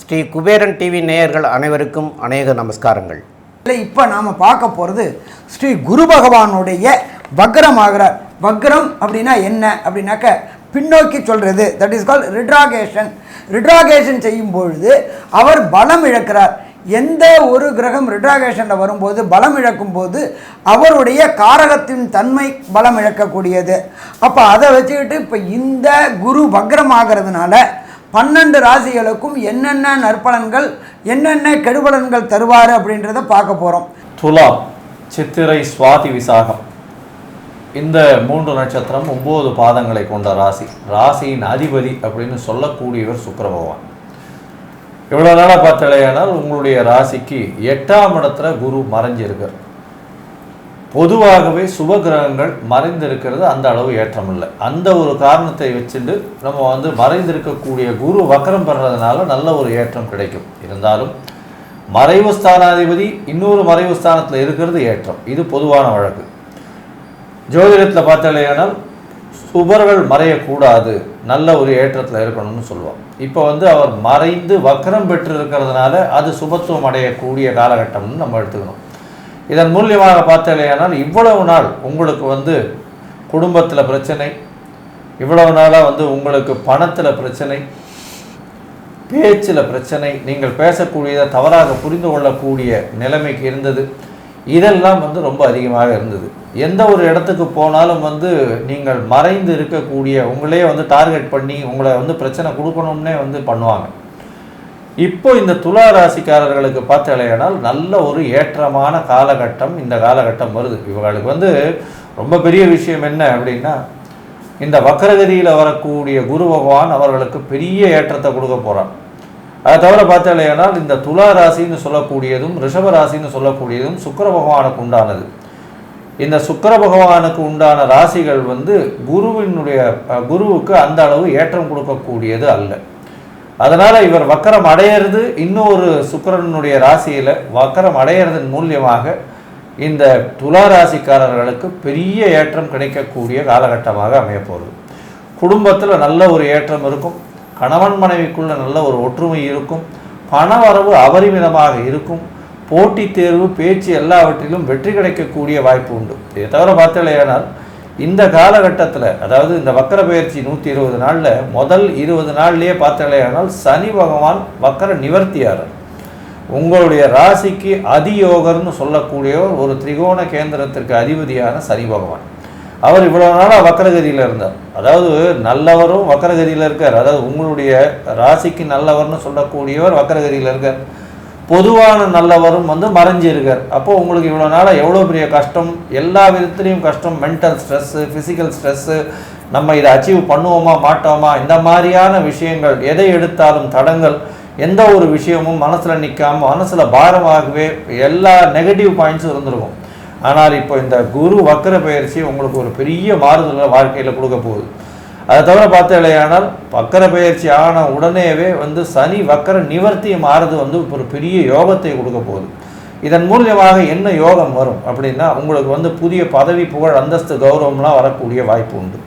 Sri Kuberan TV நேயர்கள் அனைவருக்கும் அநேக நமஸ்காரங்கள். இல்லை இப்போ நாம் பார்க்க போகிறது ஸ்ரீ குரு பகவானுடைய வக்ரமாகிறார் வக்ரம் அப்படின்னா என்ன அப்படின்னாக்க பின்னோக்கி சொல்கிறது தட் இஸ் கால் ரிட்ராகேஷன் ரிட்ராகேஷன் செய்யும் பொழுது அவர் பலம் இழக்கிறார். எந்த ஒரு கிரகம் ரிட்ராகேஷனில் வரும்போது பலம் இழக்கும் போது அவருடைய காரகத்தின் தன்மை பலம் இழக்கக்கூடியது. அப்போ அதை வச்சுக்கிட்டு இப்போ இந்த குரு வக்ரமாகிறதுனால பன்னெண்டு ராசிகளுக்கும் என்னென்ன நற்பலன்கள் என்னென்ன கெடுபலன்கள் தருவார் அப்படின்றத பார்க்க போகிறோம் துலாம் சித்திரை சுவாதி விசாகம். இந்த மூன்று நட்சத்திரம் ஒம்பது பாதங்களை கொண்ட ராசி. ராசியின் அதிபதி அப்படின்னு சொல்லக்கூடியவர் சுக்கர பகவான். இவ்வளோ நாளாக பார்த்தாலேயானால் உங்களுடைய ராசிக்கு எட்டாம் இடத்துல குரு மறைஞ்சிருக்கார். பொதுவாகவே சுப கிரகங்கள் மறைந்திருக்கிறது அந்த அளவு ஏற்றம் இல்லை. அந்த ஒரு காரணத்தை வச்சுட்டு நம்ம வந்து மறைந்திருக்கக்கூடிய குரு வக்கரம் பெறதுனால நல்ல ஒரு ஏற்றம் கிடைக்கும். இருந்தாலும் மறைவு ஸ்தானாதிபதி இன்னொரு மறைவு ஸ்தானத்தில் இருக்கிறது ஏற்றம். இது பொதுவான வழக்கு. ஜோதிடத்தில் பார்த்தாலேயானால் சுபர்கள் மறையக்கூடாது. நல்ல ஒரு ஏற்றத்தில் இருக்கணும்னு சொல்லுவோம் இப்போ வந்து அவர் மறைந்து வக்கரம் பெற்று இருக்கிறதுனால அது சுபத்துவம் அடையக்கூடிய காலகட்டம்னு நம்ம எடுத்துக்கணும். இதன் மூலியமாக பார்த்தாலேயானால் இவ்வளவு நாள் உங்களுக்கு வந்து குடும்பத்தில் பிரச்சனை இவ்வளவு நாளாக வந்து உங்களுக்கு பணத்தில் பிரச்சனை பேச்சில் பிரச்சனை நீங்கள் பேசக்கூடியதை தவறாக புரிந்து கொள்ளக்கூடிய நிலைமைக்கு இருந்தது. இதெல்லாம் வந்து ரொம்ப அதிகமாக இருந்தது. எந்த ஒரு இடத்துக்கு போனாலும் வந்து நீங்கள் மறைந்து இருக்கக்கூடிய உங்களே வந்து டார்கெட் பண்ணி உங்களை வந்து பிரச்சனை கொடுக்கணும்னே வந்து பண்ணுவாங்க. இப்போ இந்த துலா ராசிக்காரர்களுக்கு பார்த்தாலேயானால் நல்ல ஒரு ஏற்றமான காலகட்டம் இந்த காலகட்டம் வருது. இவங்களுக்கு வந்து ரொம்ப பெரிய விஷயம் என்ன அப்படின்னா இந்த வக்கரகதியில் வரக்கூடிய குரு பகவான் அவர்களுக்கு பெரிய ஏற்றத்தை கொடுக்க போகிறான் அதை தவிர பார்த்தாலேயானால் இந்த துலா ராசின்னு சொல்லக்கூடியதும் ரிஷப ராசின்னு சொல்லக்கூடியதும் சுக்கர பகவானுக்கு உண்டானது. இந்த சுக்கர பகவானுக்கு உண்டான ராசிகள் வந்து குருவினுடைய குருவுக்கு அந்த அளவு ஏற்றம் கொடுக்கக்கூடியது அல்ல. அதனால் இவர் வக்கரம் அடையிறது இன்னொரு சுக்கரனுடைய ராசியில் வக்கரம் அடையிறதன் மூலியமாக இந்த துலா ராசிக்காரர்களுக்கு பெரிய ஏற்றம் கிடைக்கக்கூடிய காலகட்டமாக அமையப்போகுது. குடும்பத்தில் நல்ல ஒரு ஏற்றம் இருக்கும். கணவன் மனைவிக்குள்ள நல்ல ஒரு ஒற்றுமை இருக்கும். பணவரவு அபரிமிதமாக இருக்கும். போட்டித் தேர்வு பேச்சு எல்லாவற்றிலும் வெற்றி கிடைக்கக்கூடிய வாய்ப்பு உண்டு. இதை தவிர பார்த்தலையானால் இந்த காலகட்டத்தில் அதாவது இந்த வக்கர பயிற்சி நூற்றி இருபது நாளில் முதல் இருபது நாள்லேயே பார்த்தலையானால் சனி பகவான் வக்கர நிவர்த்தியார் உங்களுடைய ராசிக்கு அதியோகர்னு சொல்லக்கூடியவர் ஒரு திரிகோண கேந்திரத்திற்கு அதிபதியான சனி பகவான். அவர் இவ்வளவு நாளாக வக்கரகதியில் இருந்தார். அதாவது நல்லவரும் வக்கரகதியில் இருக்கார். அதாவது உங்களுடைய ராசிக்கு நல்லவர்னு சொல்லக்கூடியவர் வக்கரகதியில் இருக்கார். பொதுவான நல்லவரும் வந்து மறைஞ்சிருக்கார். அப்போது உங்களுக்கு இவ்வளோ நாளாக எவ்வளோ பெரிய கஷ்டம்? எல்லா விதத்துலேயும் கஷ்டம். மென்டல் ஸ்ட்ரெஸ்ஸு ஃபிசிக்கல் ஸ்ட்ரெஸ்ஸு நம்ம இதை அச்சீவ் பண்ணுவோமா மாட்டோமா? இந்த மாதிரியான விஷயங்கள் எதை எடுத்தாலும் தடங்கள் எந்த ஒரு விஷயமும் மனசில் நிற்காம மனசில் பாரமாகவே எல்லா நெகட்டிவ் பாயிண்ட்ஸும் இருந்திருக்கும். ஆனால் இப்போ இந்த குரு வக்கர பயிற்சி உங்களுக்கு ஒரு பெரிய மாறுதலை வாழ்க்கையில் கொடுக்க போகுது. அதை தவிர பார்த்தாலேயானால் வக்கர பயிற்சி ஆன உடனேவே வந்து சனி வக்கர நிவர்த்தி மாறுது வந்து ஒரு பெரிய யோகத்தை கொடுக்க போகுது. இதன் மூலியமாக என்ன யோகம் வரும் அப்படின்னா உங்களுக்கு வந்து புதிய பதவி புகழ் அந்தஸ்து கௌரவம்லாம் வரக்கூடிய வாய்ப்பு உண்டு.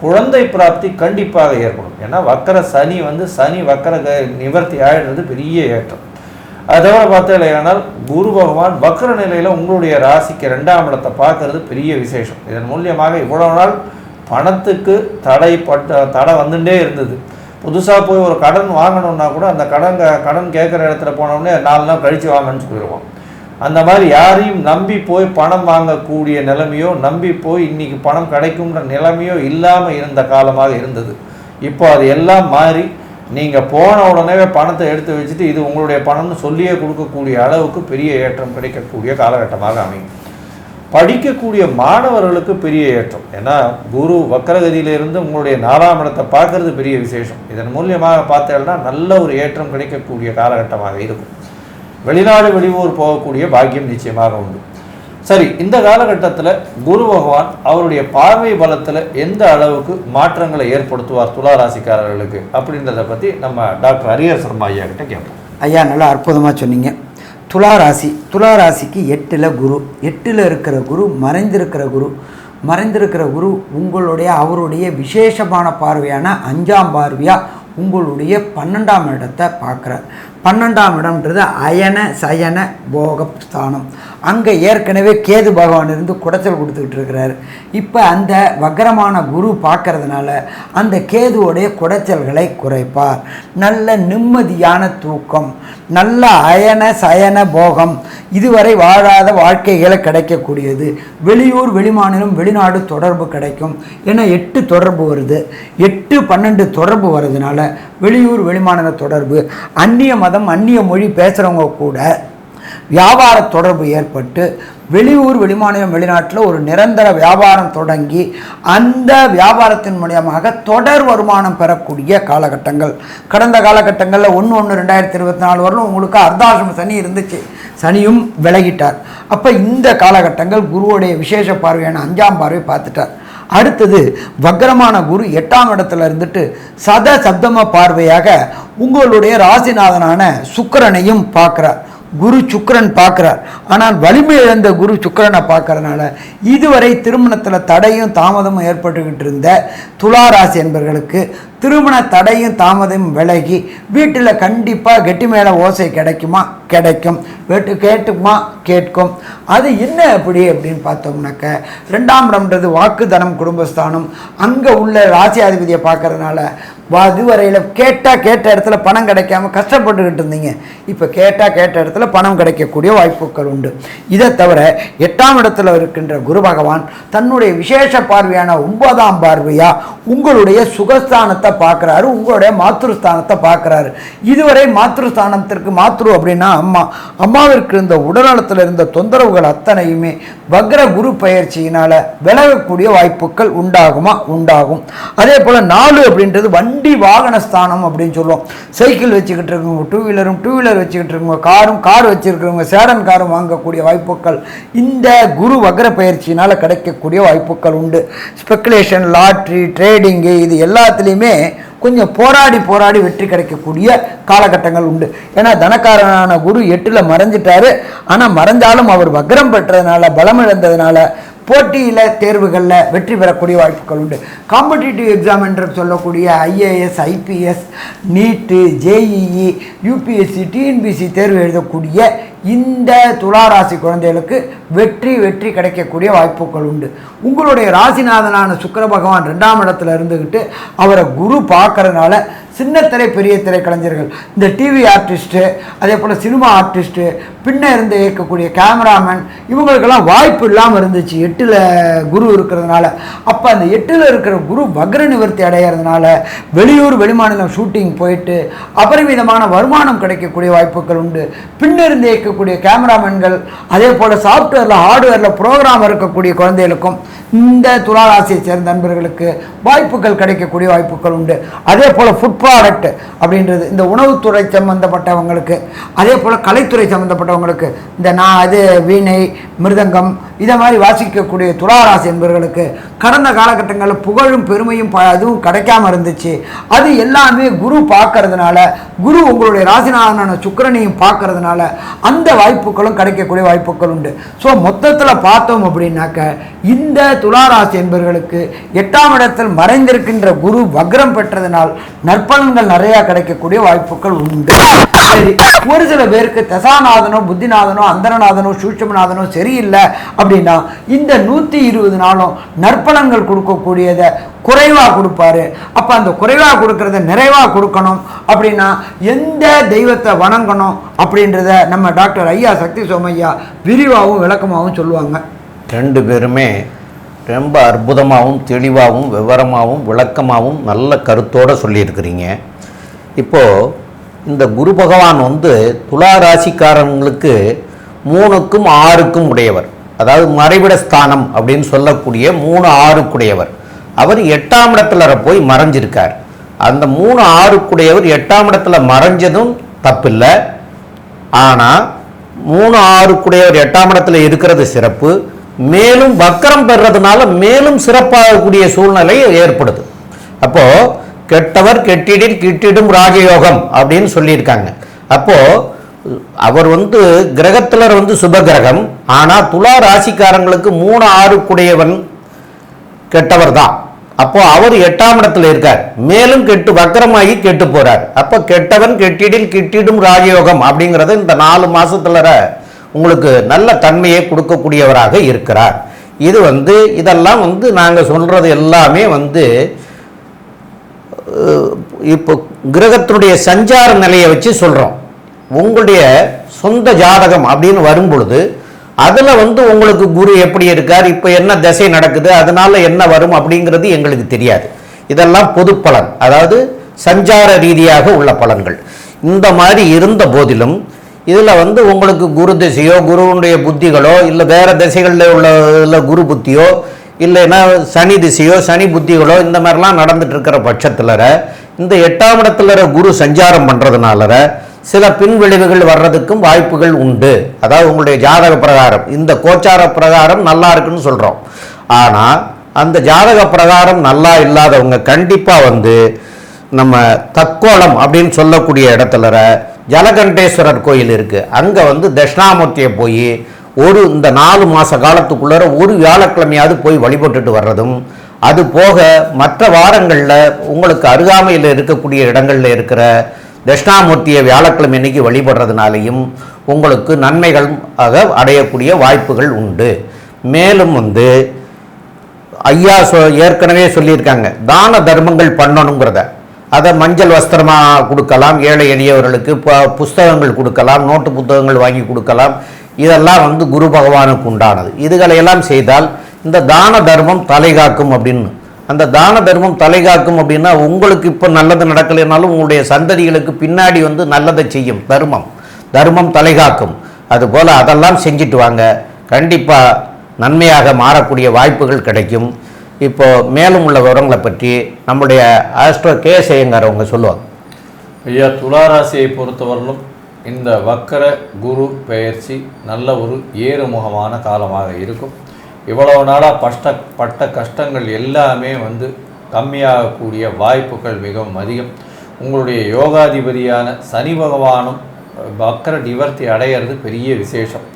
குழந்தை பிராப்தி கண்டிப்பாக ஏற்படும். ஏன்னா வக்கர சனி வந்து சனி வக்கர க- நிவர்த்தி ஆயிடுறது பெரிய ஏற்றம். அதை தவிர பார்த்தாலேயானால் குரு பகவான் வக்கர நிலையில் உங்களுடைய ராசிக்கு ரெண்டாம் இடத்தை பார்க்கறது பெரிய விசேஷம். இதன் மூலியமாக இவ்வளவு நாள் பணத்துக்கு தடை பட்ட தடை வந்துட்டே இருந்தது. புதுசாக போய் ஒரு கடன் வாங்கணும்னா கூட அந்த கடன் கடன் கேட்குற இடத்துல போனோடனே நாலு நாள் கழித்து வாங்கன்னு சொல்லிடுவோம் அந்த மாதிரி யாரையும் நம்பி போய் பணம் வாங்கக்கூடிய நிலைமையோ நம்பி போய் இன்றைக்கி பணம் கிடைக்கும்ன்ற நிலைமையோ இல்லாமல் இருந்த காலமாக இருந்தது. இப்போ அது எல்லாம் மாறி நீங்கள் போன உடனே பணத்தை எடுத்து வச்சுட்டு இது உங்களுடைய பணம்னு சொல்லியே கொடுக்கக்கூடிய அளவுக்கு பெரிய ஏற்றம் கிடைக்கக்கூடிய காலகட்டமாக அமையும். படிக்கக்கூடிய மாணவர்களுக்கு பெரிய ஏற்றம். ஏன்னா குரு வக்கரகதியிலிருந்து உங்களுடைய நாலாம் இடத்தை பார்க்கறது பெரிய விசேஷம். இதன் மூலியமாக பார்த்தேன்னா நல்ல ஒரு ஏற்றம் கிடைக்கக்கூடிய காலகட்டமாக இருக்கும். வெளிநாடு வெளியூர் போகக்கூடிய பாக்கியம் நிச்சயமாக உண்டு. சரி இந்த காலகட்டத்தில் குரு பகவான் அவருடைய பார்வை பலத்தில் எந்த அளவுக்கு மாற்றங்களை ஏற்படுத்துவார் துலா ராசிக்காரர்களுக்கு அப்படின்றத பற்றி நம்ம டாக்டர் ஹரியர் சர்மா ஐயா கிட்ட கேட்போம். ஐயா நல்லா அற்புதமாக சொன்னீங்க. துளாராசி துளாராசிக்கு எட்டில் குரு. எட்டில் இருக்கிற குரு மறைந்திருக்கிற குரு. மறைந்திருக்கிற குரு உங்களுடைய அவருடைய விசேஷமான பார்வையான அஞ்சாம் பார்வையாக உங்களுடைய பன்னெண்டாம் இடத்தை பார்க்குறார். பன்னெண்டாம் இடம்ன்றது அயன சயன போக ஸ்தானம் அங்கே ஏற்கனவே கேது பகவான் இருந்து குடைச்சல் கொடுத்துக்கிட்டு இருக்கிறார். இப்போ அந்த வக்கரமான குரு பார்க்கறதுனால அந்த கேதுவோடைய குடைச்சல்களை குறைப்பார். நல்ல நிம்மதியான தூக்கம் நல்ல அயன சயன போகம் இதுவரை வாழாத வாழ்க்கைகளை கிடைக்கக்கூடியது. வெளியூர் வெளிமாநிலம் வெளிநாடு தொடர்பு கிடைக்கும். ஏன்னா எட்டு தொடர்பு வருது. எட்டு பன்னெண்டு தொடர்பு வர்றதுனால வெளியூர் வெளிமாநில தொடர்பு அந்நிய மத மதம் அந்நிய மொழி பேசுகிறவங்க கூட வியாபார தொடர்பு ஏற்பட்டு வெளியூர் வெளிமாநிலம் வெளிநாட்டில் ஒரு நிரந்தர வியாபாரம் தொடங்கி அந்த வியாபாரத்தின் மூலியமாக தொடர் வருமானம் பெறக்கூடிய காலகட்டங்கள். கடந்த காலகட்டங்களில் ஒன்று ஒன்று ரெண்டாயிரத்தி இருபத்தி நாலு வரலும் உங்களுக்கு அர்த்தாசிரம சனி இருந்துச்சு. சனியும் விலகிட்டார். அப்போ இந்த காலகட்டங்கள் குருவுடைய விசேஷ பார்வையான அஞ்சாம் பார்வை பார்த்துட்டார். அடுத்தது வக்ரமான குரு எட்டாம் இடத்துல இருந்துட்டு சத சப்தம பார்வையாக உங்களுடைய ராசிநாதனான சுக்கரனையும் பார்க்குறார். குரு சுக்கரன் பார்க்குறார். ஆனால் வலிமை இழந்த குரு சுக்கரனை பார்க்கறனால இதுவரை திருமணத்தில் தடையும் தாமதமும் ஏற்பட்டுக்கிட்டு இருந்த துலா ராசி என்பவர்களுக்கு திருமண தடையும் தாமதமும் விலகி வீட்டில் கண்டிப்பாக கெட்டி மேலே ஓசை கிடைக்குமா? கிடைக்கும். வெட்டு கேட்டுக்குமா? கேட்கும். அது என்ன அப்படி அப்படின்னு பார்த்தோம்னாக்க ரெண்டாம் இடம்ன்றது வாக்குதனம் குடும்பஸ்தானம். அங்கே உள்ள ராசியாதிபதியை பார்க்கறதுனால அதுவரையில் கேட்டால் கேட்ட இடத்துல பணம் கிடைக்காம கஷ்டப்பட்டுக்கிட்டு இருந்தீங்க. இப்போ கேட்டால் கேட்ட இடத்துல பணம் கிடைக்கக்கூடிய வாய்ப்புகள் உண்டு. இதை தவிர எட்டாம் இடத்துல இருக்கின்ற குரு பகவான் தன்னுடைய விசேஷ பார்வையான ஒன்பதாம் பார்வையா உங்களுடைய சுகஸ்தானத்தை பார்க்குறாரு உங்களுடைய மாத்திருஸ்தானத்தை பார்க்குறாரு. இதுவரை மாத்திருஸ்தானத்திற்கு மாத்ரு அப்படின்னா அம்மா. அம்மாவிற்கு இருந்த உடல்நலத்தில் இருந்த தொந்தரவுகள் அத்தனையுமே வக்ர குரு பயிற்சியினால் விலகக்கூடிய வாய்ப்புகள் உண்டாகுமா? உண்டாகும். அதே போல் நாலு அப்படின்றது வன் வண்டி வாகன ஸ்தானம் அப்படின்னு சொல்லுவோம். சைக்கிள் வச்சுக்கிட்டு இருக்கவங்க டூ வீலரும் டூ வீலர் வச்சுக்கிட்டு இருக்கவங்க காரும் கார் வச்சுருக்கிறவங்க சேடன் காரும் வாங்கக்கூடிய வாய்ப்புகள் இந்த குரு வக்ர பயிற்சியினால் கிடைக்கக்கூடிய வாய்ப்புகள் உண்டு. ஸ்பெக்குலேஷன் லாட்ரி ட்ரேடிங்கு இது எல்லாத்துலேயுமே கொஞ்சம் போராடி போராடி வெற்றி கிடைக்கக்கூடிய காலகட்டங்கள் உண்டு. ஏன்னா தனக்காரனான குரு எட்டில் மறைஞ்சிட்டாரு. ஆனால் மறைஞ்சாலும் அவர் வக்ரம் பெற்றதுனால பலம் இழந்ததுனால போட்டியில் தேர்வுகளில் வெற்றி பெறக்கூடிய வாய்ப்புகள் உண்டு. காம்படிட்டிவ் எக்ஸாம் என்று சொல்லக்கூடிய IAS IPS NEET JEE UPSC TNPSC தேர்வு எழுதக்கூடிய இந்த துளாராசி குழந்தைகளுக்கு வெற்றி வெற்றி கிடைக்கக்கூடிய வாய்ப்புகள் உண்டு. உங்களுடைய ராசிநாதனான சுக்கர பகவான் ரெண்டாம் இடத்துல இருந்துக்கிட்டு அவரை குரு பார்க்கறதுனால சின்ன திரை பெரிய திரை கலைஞர்கள். இந்த டிவி ஆர்டிஸ்ட்டு அதே போல் சினிமா ஆர்டிஸ்ட்டு பின்ன இருந்து இயக்கக்கூடிய கேமராமேன் இவங்களுக்கெல்லாம் வாய்ப்பு இல்லாமல் இருந்துச்சு. எட்டில் குரு இருக்கிறதுனால. அப்போ அந்த எட்டில் இருக்கிற குரு வக்ர நிவர்த்தி அடையிறதுனால வெளியூர் வெளிமாநிலம் ஷூட்டிங் போயிட்டு அபரிமிதமான வருமானம் கிடைக்கக்கூடிய வாய்ப்புகள் உண்டு. பின்ன இருந்து இயக்கக்கூடிய கேமராமேன்கள் அதே போல் சாஃப்ட்வேரில் ஹார்ட்வேரில் ப்ரோக்ராம் இருக்கக்கூடிய குழந்தைகளுக்கும் இந்த துளாராசியை சேர்ந்த நண்பர்களுக்கு வாய்ப்புகள் கிடைக்கக்கூடிய வாய்ப்புகள் உண்டு. அதே போல் ஃபுட் ப்ராடக்ட் அப்படின்றது. இந்த உணவுத்துறை சம்மந்தப்பட்டவங்களுக்கு அதே போல் கலைத்துறை சம்மந்தப்பட்டவங்களுக்கு இந்த நான் அது வீணை மிருதங்கம் இதை மாதிரி வாசிக்கக்கூடிய துளாராசி என்பவர்களுக்கு கடந்த காலகட்டங்களில் புகழும் பெருமையும் ப அதுவும் கிடைக்காம இருந்துச்சு. அது எல்லாமே குரு பார்க்கறதுனால குரு உங்களுடைய ராசிநாதனான சுக்கரனையும் பார்க்கறதுனால அந்த வாய்ப்புகளும் கிடைக்கக்கூடிய வாய்ப்புகள் உண்டு. ஸோ மொத்தத்தில் பார்த்தோம் அப்படின்னாக்க இந்த துளாராசி என்பவர்களுக்கு எட்டாம் இடத்தில் மறைந்திருக்கின்ற குரு வக்ரம் பெற்றதனால் நற்ப நற்பலன்கள் நிறையா கிடைக்கக்கூடிய வாய்ப்புகள் உண்டு. சரி ஒரு சில பேருக்கு தசாநாதனோ புத்திநாதனோ அந்தரநாதனோ சூட்சமநாதனோ சரியில்லை அப்படின்னா இந்த நூற்றி இருபது நாளும் நற்பலன்கள் கொடுக்கக்கூடியதை குறைவாக கொடுப்பாரு. அப்போ அந்த குறைவாக கொடுக்கறத நிறைவாக கொடுக்கணும் அப்படின்னா எந்த தெய்வத்தை வணங்கணும் அப்படின்றத நம்ம டாக்டர் ஐயா சக்தி சோமையா விரிவாகவும் விளக்கமாகவும் சொல்லுவாங்க. ரெண்டு பேருமே ரொம்ப அற்புதமாகவும் தெளிவாகவும் விவரமாகவும் விளக்கமாகவும் நல்ல கருத்தோடு சொல்லியிருக்கிறீங்க. இப்போது இந்த குரு பகவான் வந்து துலா ராசிக்காரங்களுக்கு மூணுக்கும் ஆறுக்கும் உடையவர். அதாவது மறைவிட ஸ்தானம் அப்படின்னு சொல்லக்கூடிய மூணு ஆறுக்குடையவர். அவர் எட்டாம் இடத்துல போய் மறைஞ்சிருக்கார். அந்த மூணு ஆறுக்குடையவர் எட்டாம் இடத்துல மறைஞ்சதும் தப்பில்லை. ஆனால் மூணு ஆறுக்குடையவர் எட்டாம் இடத்துல இருக்கிறது சிறப்பு. மேலும் வக்கரம் பெறதுனால மேலும் சிறப்பாகக்கூடிய சூழ்நிலை ஏற்படுது. அப்போ கெட்டவர் கெட்டிடில் கிட்டிடும் ராஜயோகம் அப்படின்னு சொல்லியிருக்காங்க. அப்போ அவர் வந்து கிரகத்தில் வந்து சுப கிரகம் ஆனால் துலா ராசிக்காரங்களுக்கு மூணு ஆறுக்குடையவன் கெட்டவர் தான். அப்போ அவர் எட்டாம் இடத்துல இருக்கார். மேலும் கெட்டு வக்கரமாகி கெட்டு போறார். அப்போ கெட்டவன் கெட்டிடில் கிட்டிடும் ராஜயோகம் அப்படிங்கிறத இந்த நாலு மாசத்துல உங்களுக்கு நல்ல தன்மையை கொடுக்கக்கூடியவராக இருக்கிறார். இது வந்து இதெல்லாம் வந்து நாங்கள் சொல்கிறது எல்லாமே வந்து இப்போ கிரகத்தினுடைய சஞ்சார நிலையை வச்சு சொல்கிறோம் உங்களுடைய சொந்த ஜாதகம் அப்படின்னு வரும்பொழுது அதில் வந்து உங்களுக்கு குரு எப்படி இருக்கார் இப்போ என்ன திசை நடக்குது அதனால் என்ன வரும் அப்படிங்கிறது எங்களுக்கு தெரியாது. இதெல்லாம் பொது பலன். அதாவது சஞ்சார ரீதியாக உள்ள பலன்கள். இந்த மாதிரி இருந்த போதிலும் இதில் வந்து உங்களுக்கு குரு திசையோ குருவனுடைய புத்திகளோ இல்லை வேறு திசைகளில் உள்ள இதில் குரு புத்தியோ இல்லைன்னா சனி திசையோ சனி புத்திகளோ இந்த மாதிரிலாம் நடந்துட்டு இருக்கிற பட்சத்தில் இந்த எட்டாம் இடத்துல குரு சஞ்சாரம் பண்ணுறதுனால சில பின்விளைவுகள் வர்றதுக்கும் வாய்ப்புகள் உண்டு. அதாவது உங்களுடைய ஜாதக பிரகாரம். இந்த கோச்சார பிரகாரம் நல்லா இருக்குன்னு சொல்கிறோம் ஆனால் அந்த ஜாதக பிரகாரம் நல்லா இல்லாதவங்க கண்டிப்பாக வந்து நம்ம தக்கோளம் அப்படின்னு சொல்லக்கூடிய இடத்துல ஜலகண்டேஸ்வரர் கோயில் இருக்குது அங்கே வந்து தட்சிணாமூர்த்தியை போய் ஒரு இந்த நாலு மாத காலத்துக்குள்ளார ஒரு வியாழக்கிழமையாவது போய் வழிபட்டுட்டு வர்றதும் அது போக மற்ற வாரங்களில் உங்களுக்கு அருகாமையில் இருக்கக்கூடிய இடங்களில் இருக்கிற தட்சிணாமூர்த்தியை வியாழக்கிழமை அன்னைக்கு வழிபடுறதுனாலையும் உங்களுக்கு நன்மைகள் ஆக அடையக்கூடிய வாய்ப்புகள் உண்டு. மேலும் வந்து ஐயா சொ ஏற்கனவே சொல்லியிருக்காங்க தான தர்மங்கள் பண்ணணுங்கிறத. அதை மஞ்சள் வஸ்திரமாக கொடுக்கலாம் ஏழை எளியவர்களுக்கு ப- புஸ்தகங்கள் கொடுக்கலாம் நோட்டு புத்தகங்கள் வாங்கி கொடுக்கலாம். இதெல்லாம் வந்து குரு பகவானுக்கு உண்டானது. இதுகளை எல்லாம் செய்தால் இந்த தான தர்மம் தலைகாக்கும் அப்படின்னு. அந்த தான தர்மம் தலைகாக்கும் அப்படின்னா உங்களுக்கு இப்போ நல்லது நடக்கலைனாலும் உங்களுடைய சந்ததிகளுக்கு பின்னாடி வந்து நல்லதை செய்யும் தர்மம். தர்மம் தலைகாக்கும் அதுபோல் அதெல்லாம் செஞ்சுட்டு வாங்க. கண்டிப்பாக நன்மையாக மாறக்கூடிய வாய்ப்புகள் கிடைக்கும். இப்போ மேலும் உள்ள விவரங்களை பற்றி நம்முடைய ஆஸ்ட்ரோ கே செய்யங்கார் அவங்க சொல்லுவாங்க. ஐயா துளாராசியை பொறுத்தவரையிலும் இந்த வக்கர குரு பெயர்ச்சி நல்ல ஒரு ஏறுமுகமான காலமாக இருக்கும். இவ்வளவு நாளாக பஷ்ட பட்ட கஷ்டங்கள் எல்லாமே வந்து கம்மியாகக்கூடிய வாய்ப்புகள் மிகவும் அதிகம். உங்களுடைய யோகாதிபதியான சனி பகவானும் வக்கர நிவர்த்தி அடையிறது பெரிய விசேஷம்.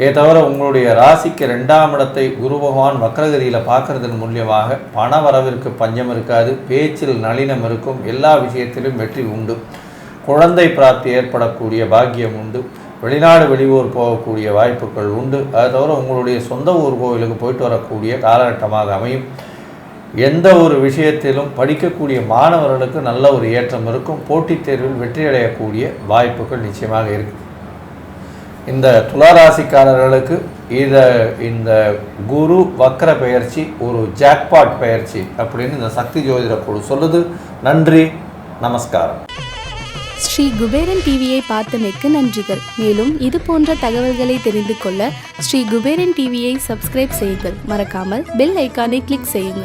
ஏ தவிர உங்களுடைய ராசிக்கு ரெண்டாம் இடத்தை குரு பகவான் வக்ரகதியில் பார்க்கறதன் மூலியமாக பண வரவிற்கு பஞ்சம் இருக்காது பேச்சில் நளினம் இருக்கும் எல்லா விஷயத்திலும் வெற்றி உண்டு. குழந்தை பிராப்தி ஏற்படக்கூடிய பாக்கியம் உண்டு. வெளிநாடு வெளியூர் போகக்கூடிய வாய்ப்புகள் உண்டு. அது தவிர உங்களுடைய சொந்த ஊர் கோவிலுக்கு போயிட்டு வரக்கூடிய காலகட்டமாக அமையும். எந்த ஒரு விஷயத்திலும் படிக்கக்கூடிய மாணவர்களுக்கு நல்ல ஒரு ஏற்றம் இருக்கும். போட்டித் தேர்வில் வெற்றியடையக்கூடிய வாய்ப்புகள் நிச்சயமாக இருக்குது இந்த துளாராசிக்காரர்களுக்கு இத இந்த குரு வக்ர பெயர்ச்சி ஒரு ஜாக்பாட் பெயர்ச்சி அப்படின்னு இந்த சக்தி ஜோதிட குழு சொல்லுது. நன்றி நமஸ்காரம். ஸ்ரீ குபேரன் டிவியை பார்த்தமைக்கு நன்றிகள். மேலும் இது போன்ற தகவல்களை தெரிந்து கொள்ள ஸ்ரீ குபேரன் டிவியை சப்ஸ்கிரைப் செய்யுங்கள். மறக்காமல் பெல் ஐக்கானை கிளிக் செய்யுங்கள்.